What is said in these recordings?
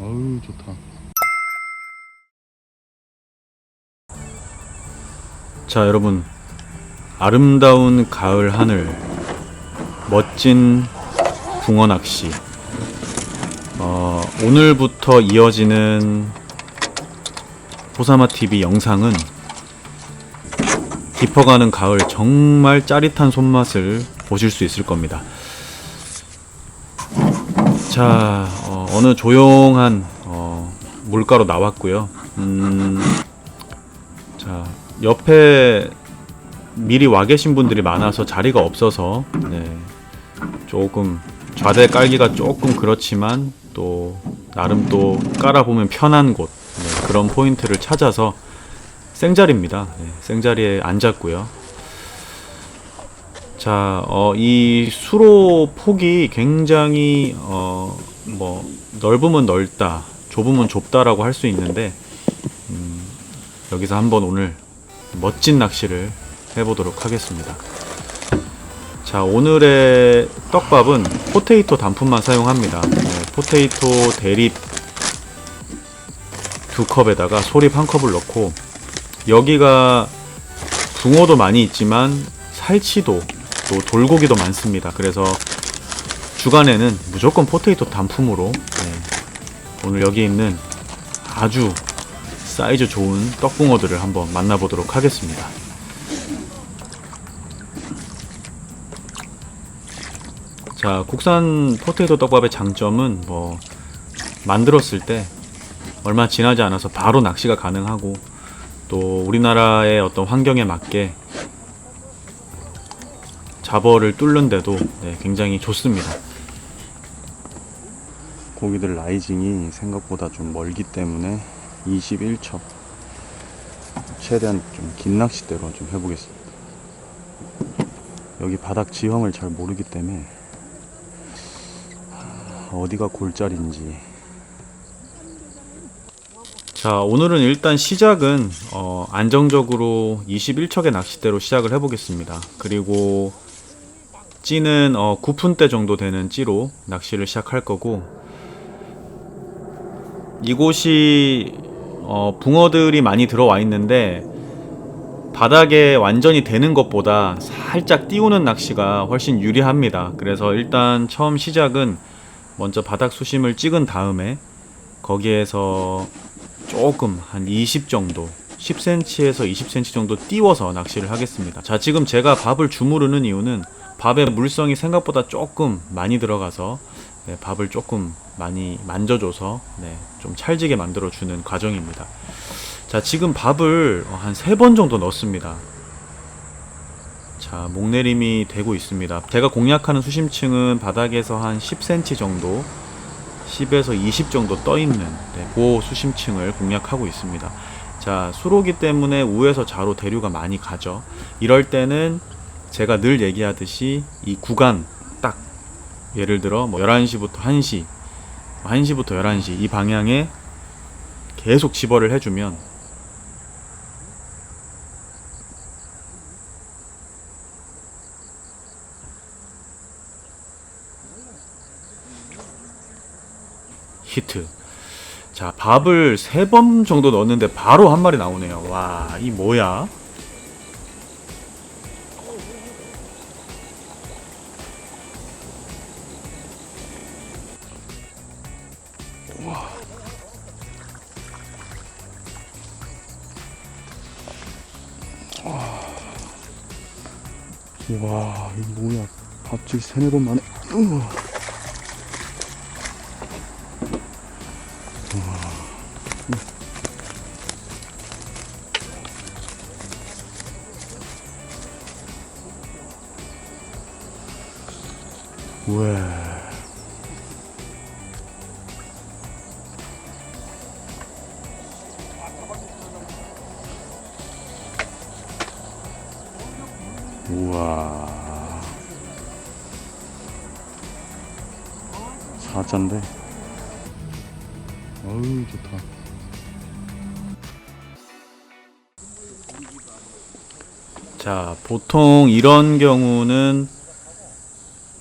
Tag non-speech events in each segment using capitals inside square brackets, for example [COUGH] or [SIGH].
어우 좋다. 자 여러분 아름다운 가을 하늘 멋진 붕어 낚시 어, 오늘부터 이어지는 호사마 TV 영상은 깊어가는 가을 정말 짜릿한 손맛을 보실 수 있을 겁니다. 자, 어, 느 조용한 어, 물가로 나왔고요. 음, 자, 옆에 미리 와 계신 분들이 많아서 자리가 없어서 네, 조금 좌대 깔기가 조금 그렇지만 또 나름 또 깔아보면 편한 곳 네, 그런 포인트를 찾아서 생자리입니다. 네, 생자리에 앉았고요. 자, 어, 이 수로 폭이 굉장히 어, 뭐 넓으면 넓다, 좁으면 좁다라고 할 수 있는데 음, 여기서 한번 오늘 멋진 낚시를 해보도록 하겠습니다. 자, 오늘의 떡밥은 포테이토 단품만 사용합니다. 네, 포테이토 대립 두 컵에다가 소립 한 컵을 넣고 여기가 붕어도 많이 있지만 살치도 또 돌고기도 많습니다. 그래서 주간에는 무조건 포테이토 단품으로 네, 오늘 여기 있는 아주 사이즈 좋은 떡붕어들을 한번 만나보도록 하겠습니다. 자, 국산 포테이토 떡밥의 장점은 뭐 만들었을 때 얼마 지나지 않아서 바로 낚시가 가능하고 또 우리나라의 어떤 환경에 맞게 잡어를 뚫는데도 네, 굉장히 좋습니다. 고기들 라이징이 생각보다 좀 멀기 때문에 21첩 최대한 좀 긴 낚싯대로 좀 해보겠습니다. 여기 바닥 지형을 잘 모르기 때문에 하, 어디가 골짜리인지 자 오늘은 일단 시작은 어, 안정적으로 21척의 낚싯대로 시작을 해보겠습니다. 그리고 찌는 어, 9분대 정도 되는 찌로 낚시를 시작할 거고 이곳이 어, 붕어들이 많이 들어와 있는데 바닥에 완전히 되는 것보다 살짝 띄우는 낚시가 훨씬 유리합니다. 그래서 일단 처음 시작은 먼저 바닥 수심을 찍은 다음에 거기에서 조금 한 20 정도 10cm에서 20cm 정도 띄워서 낚시를 하겠습니다. 자, 지금 제가 밥을 주무르는 이유는 밥에 물성이 생각보다 조금 많이 들어가서 네, 밥을 조금 많이 만져줘서 네, 좀 찰지게 만들어주는 과정입니다. 자, 지금 밥을 한 세 번 정도 넣습니다. 자, 목내림이 되고 있습니다. 제가 공략하는 수심층은 바닥에서 한 10cm 정도 10에서 20 정도 떠 있는 네, 그 수심층을 공략하고 있습니다. 자, 수로기 때문에 우에서 좌로 대류가 많이 가죠. 이럴 때는 제가 늘 얘기하듯이 이 구간 딱 예를 들어 뭐 11시부터 1시, 1시부터 11시 이 방향에 계속 집어를 해주면 히트. 자, 밥을 세 번 정도 넣었는데 바로 한 마리 나오네요. 와, 이 뭐야? 와, 이 뭐야? 밥질 세네 번 만에. 우와. 어우, 좋다. 자, 보통 이런 경우는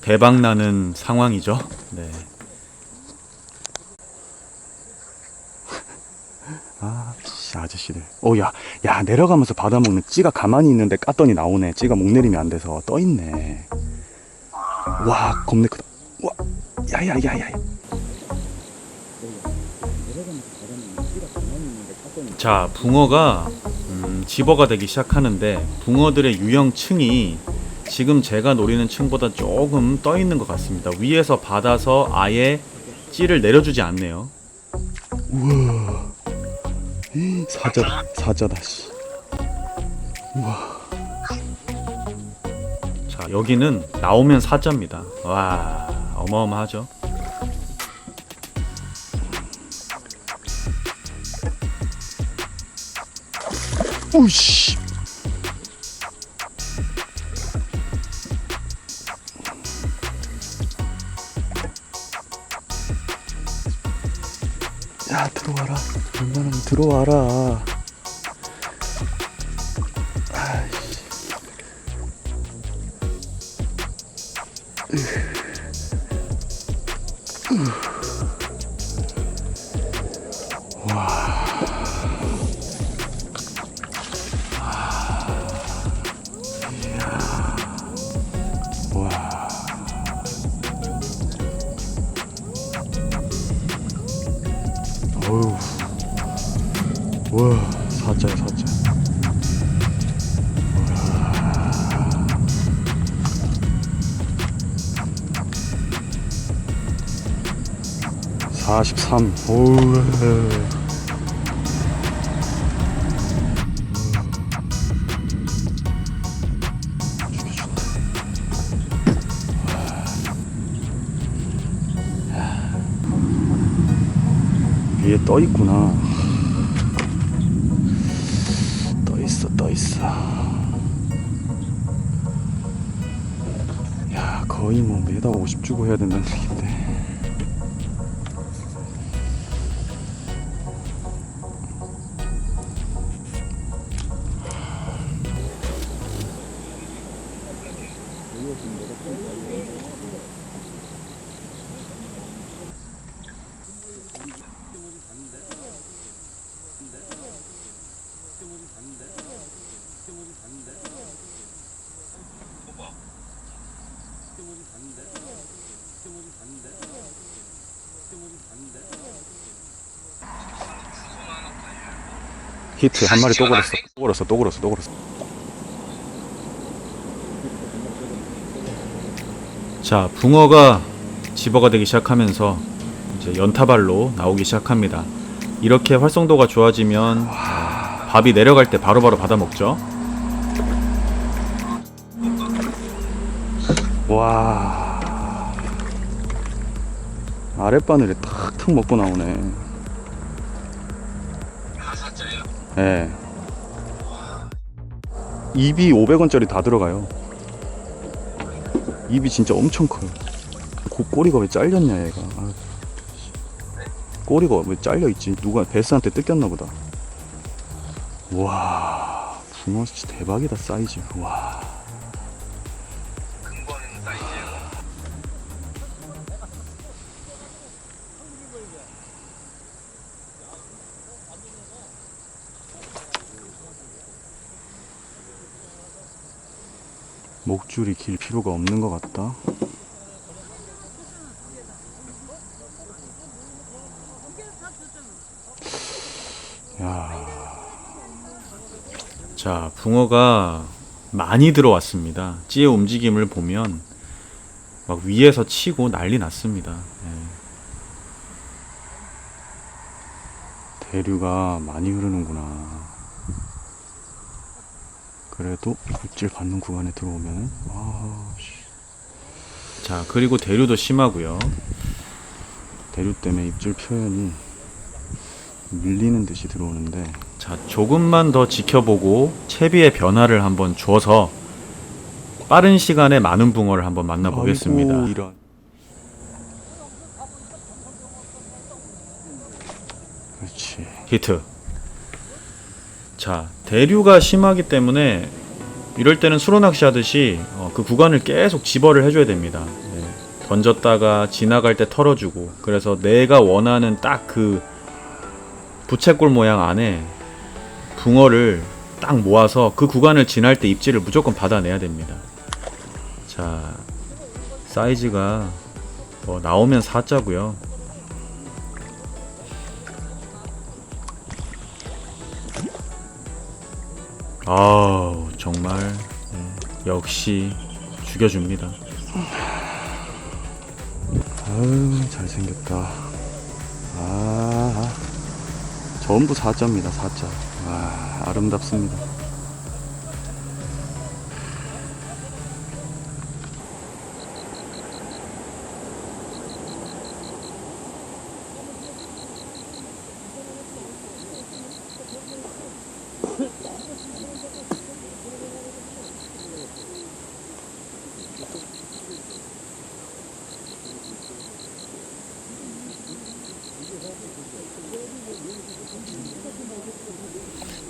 대박 나는 상황이죠. 네. [LAUGHS] 아, 씨, 아저씨들. 오, 야, 야, 내려가면서 받아먹는 찌가 가만히 있는데 깠더니 나오네. 찌가 목내림이 안 돼서 떠있네. 와, 겁내 크다. 와, 야, 야, 야, 야. 자, 붕어가 음, 집어가 되기 시작하는데 붕어들의 유형층이 지금 제가 노리는 층보다 조금 떠 있는 것 같습니다. 위에서 받아서 아예 찌를 내려주지 않네요. 우와. 이, 사자다, 사자다, 씨. 자, 여기는 나오면 사자입니다. 와, 어마어마하죠. 우씨. 야, 들어와라. 웬만하면 들어와라. 아이씨. 와. 와. 43. 오우. 위에 떠 있구나. 떠 있어, 떠 있어. 야, 거의 뭐 매달 50 주고 해야 된다는 얘긴데. 히트 한 마리 또 걸었어. 또 걸었어, 또 걸었어, 또 걸었어. 자, 붕어가 집어가 되기 시작하면서 이제 연타발로 나오기 시작합니다. 이렇게 활성도가 좋아지면 어, 밥이 내려갈 때 바로바로 받아 먹죠. 와. 아랫바늘에 탁탁 먹고 나오네. 예. 네. 입이 500원짜리 다 들어가요. 입이 진짜 엄청 커요. 고, 꼬리가 왜 잘렸냐, 얘가. 아, 씨. 꼬리가 왜 잘려 있지? 누가 베스한테 뜯겼나 보다. 와, 붕어 진짜 대박이다, 사이즈. 와. 줄이 길 필요가 없는 것 같다. 야, 자, 붕어가 많이 들어왔습니다. 찌의 움직임을 보면 막 위에서 치고 난리 났습니다. 예. 대류가 많이 흐르는구나. 그래도 입질 받는 구간에 들어오면 아, 씨. 자, 그리고 대류도 심하고요. 대류 때문에 입질 표현이 밀리는 듯이 들어오는데 자, 조금만 더 지켜보고 채비의 변화를 한번 줘서 빠른 시간에 많은 붕어를 한번 만나보겠습니다. 아이고, 이런. 그렇지. 히트. 자, 대류가 심하기 때문에 이럴 때는 수로 낚시 하듯이 어, 그 구간을 계속 집어를 해줘야 됩니다. 네. 던졌다가 지나갈 때 털어주고 그래서 내가 원하는 딱 그 부채꼴 모양 안에 붕어를 딱 모아서 그 구간을 지날 때 입질을 무조건 받아내야 됩니다. 자 사이즈가 뭐 나오면 4자고요. 아우 정말 네, 역시 죽여줍니다. 아유 잘생겼다. 아 전부 4자입니다 4자. 와 아름답습니다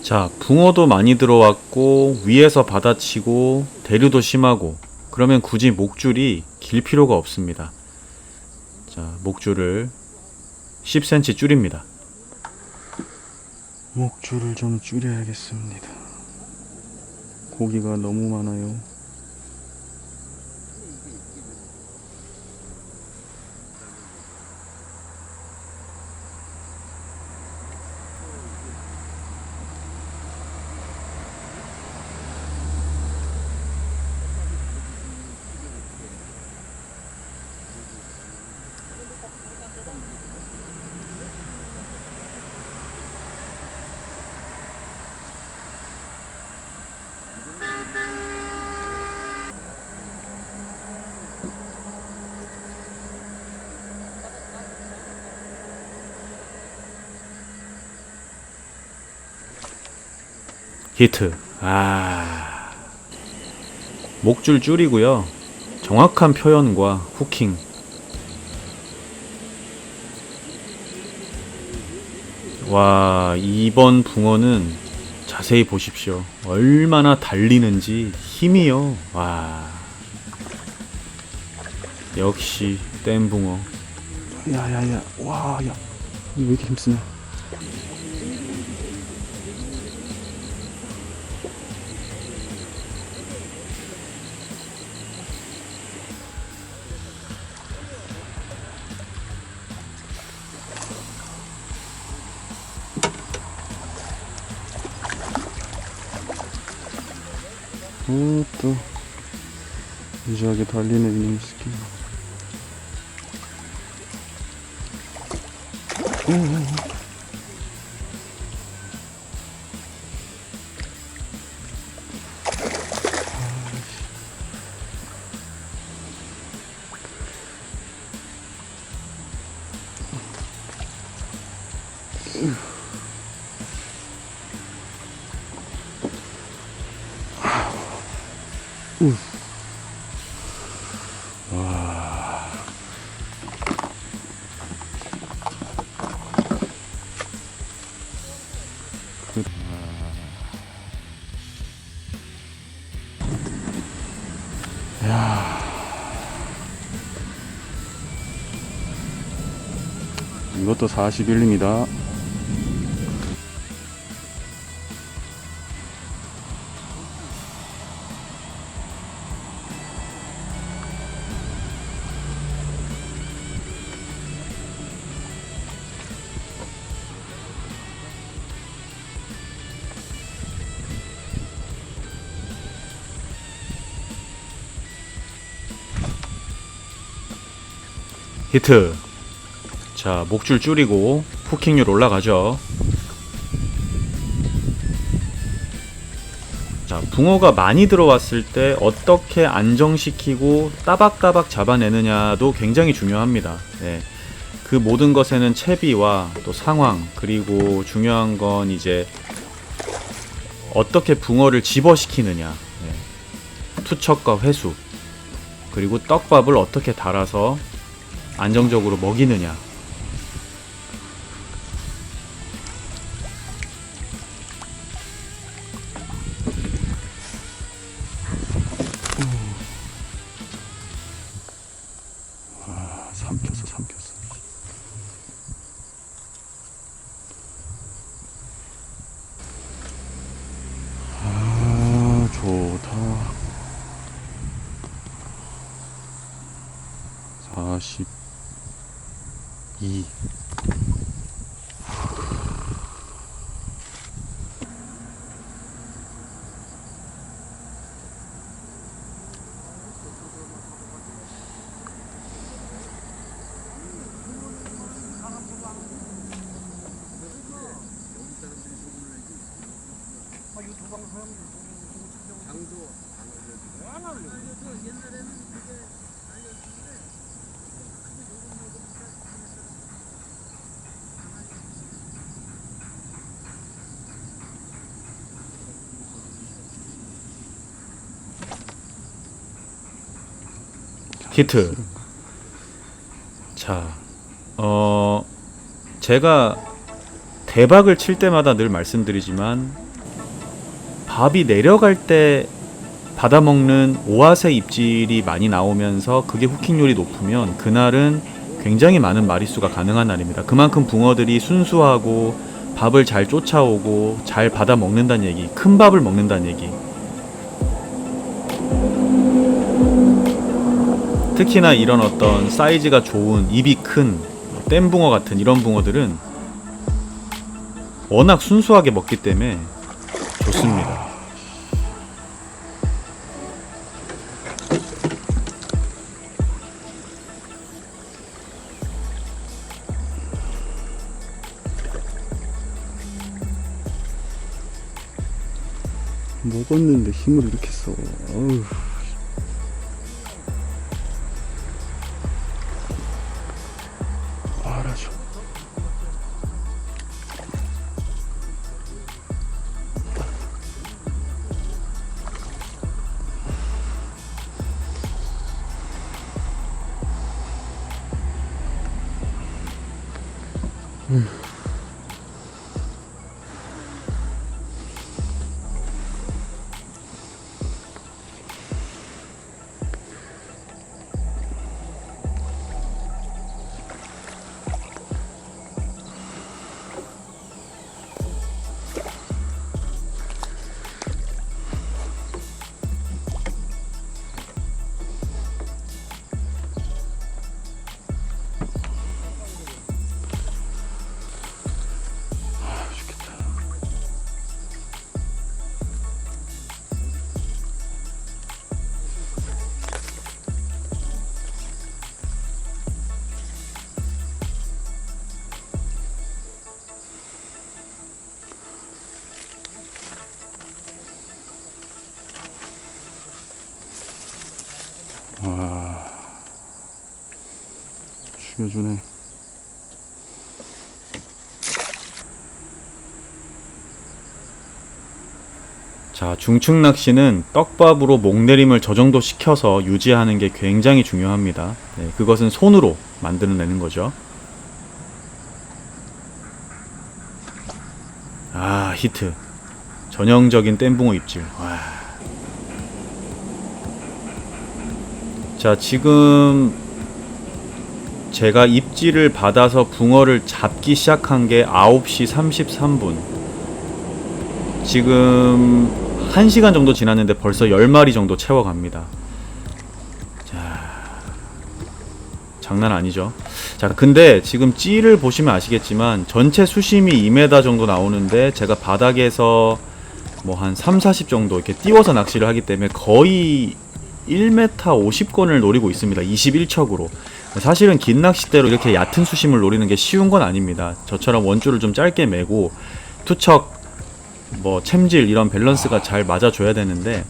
자, 붕어도 많이 들어왔고 위에서 받아치고 대류도 심하고 그러면 굳이 목줄이 길 필요가 없습니다. 자, 목줄을 10cm 줄입니다. 목줄을 좀 줄여야겠습니다 고기가 너무 많아요 히트. 아. 목줄 줄이고요. 정확한 표현과 후킹. 와, 이번 붕어는 자세히 보십시오. 얼마나 달리는지 힘이요. 와. 역시 댐붕어. 야야야 와야 왜 이렇게 힘쓰냐 이것도 41입니다. 히트. 자, 목줄 줄이고 후킹률 올라가죠. 자, 붕어가 많이 들어왔을 때 어떻게 안정시키고 따박따박 잡아내느냐도 굉장히 중요합니다. 네. 그 모든 것에는 채비와 또 상황, 그리고 중요한 건 이제 어떻게 붕어를 집어시키느냐. 네. 투척과 회수. 그리고 떡밥을 어떻게 달아서 안정적으로 먹이느냐. 走いい。 히트. 자, 어, 제가 대박을 칠 때마다 늘 말씀드리지만 밥이 내려갈 때 받아먹는 오아세 입질이 많이 나오면서 그게 후킹률이 높으면 그날은 굉장히 많은 마리수가 가능한 날입니다. 그만큼 붕어들이 순수하고 밥을 잘 쫓아오고 잘 받아 먹는다는 얘기, 큰 밥을 먹는다는 얘기. 특히나 이런 어떤 사이즈가 좋은 입이 큰 댐붕어 같은 이런 붕어들은 워낙 순수하게 먹기 때문에 좋습니다. 먹었는데 힘을 이렇게 써. 어휴. 와. 죽여주네. 자, 중층 낚시는 떡밥으로 목내림을 저 정도 시켜서 유지하는 게 굉장히 중요합니다. 네, 그것은 손으로 만들어내는 거죠. 아, 히트. 전형적인 땜붕어 입질. 와. 자, 지금 제가 입질을 받아서 붕어를 잡기 시작한 게 9시 33분. 지금 1시간 정도 지났는데 벌써 10마리 정도 채워갑니다. 자. 장난 아니죠. 자, 근데 지금 찌를 보시면 아시겠지만 전체 수심이 2m 정도 나오는데 제가 바닥에서 뭐 한 3, 40 정도 이렇게 띄워서 낚시를 하기 때문에 거의 1m 50건을 노리고 있습니다. 21척으로. 사실은 긴 낚싯대로 이렇게 얕은 수심을 노리는 게 쉬운 건 아닙니다. 저처럼 원줄을 좀 짧게 매고 투척 뭐 챔질 이런 밸런스가 잘 맞아줘야 되는데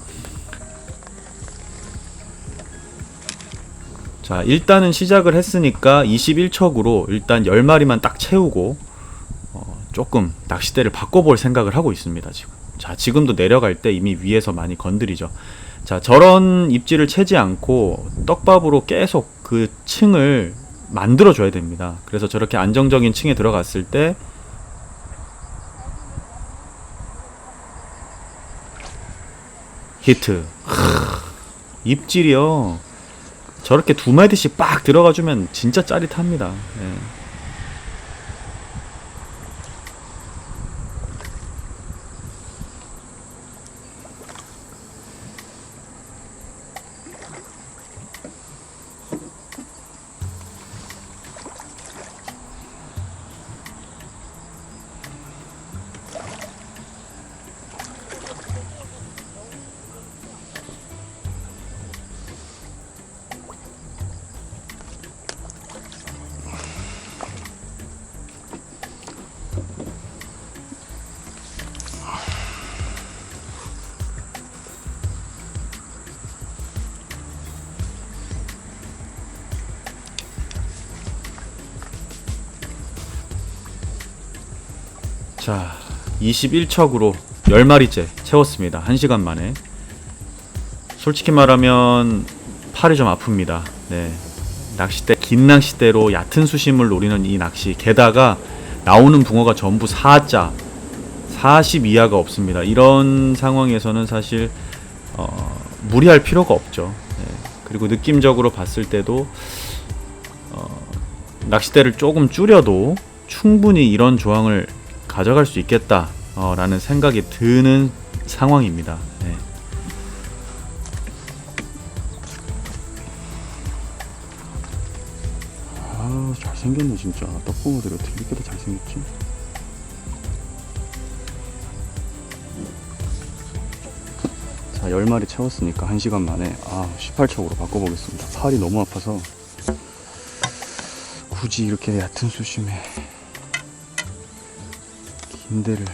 자 일단은 시작을 했으니까 21척으로 일단 10마리만 딱 채우고 어, 조금 낚싯대를 바꿔볼 생각을 하고 있습니다 지금. 자 지금도 내려갈 때 이미 위에서 많이 건드리죠. 자 저런 입질을 채지 않고 떡밥으로 계속 그 층을 만들어 줘야 됩니다. 그래서 저렇게 안정적인 층에 들어갔을 때 히트. 하, 입질이요. 저렇게 두 마디씩 빡 들어가주면 진짜 짜릿합니다. 예. 자, 21척으로 10마리째 채웠습니다. 1시간 만에. 솔직히 말하면 팔이 좀 아픕니다. 네. 낚싯대 긴 낚싯대로 얕은 수심을 노리는 이 낚시 게다가 나오는 붕어가 전부 4자 40 이하가 없습니다. 이런 상황에서는 사실 어, 무리할 필요가 없죠. 네. 그리고 느낌적으로 봤을 때도 어, 낚싯대를 조금 줄여도 충분히 이런 조항을 가져갈 수 있겠다라는 생각이 드는 상황입니다. 네. 아 잘생겼네 진짜 떡붕어들이 어떻게 이렇게 더 잘생겼지? 자 10마리 채웠으니까 1시간 만에 아 18척으로 바꿔보겠습니다 팔이 너무 아파서 굳이 이렇게 얕은 수심에 긴 데를